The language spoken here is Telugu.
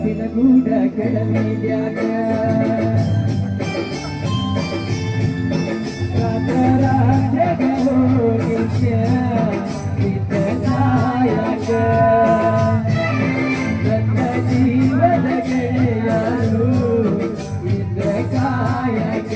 ಕಾಪಿನ ಗೂಡ ಕೆಳಮೇಲ್ಯಾಗ ಜೀವದ ಗೆಳೆಯರು ಇಂದ್ರ ಕಾಯಕ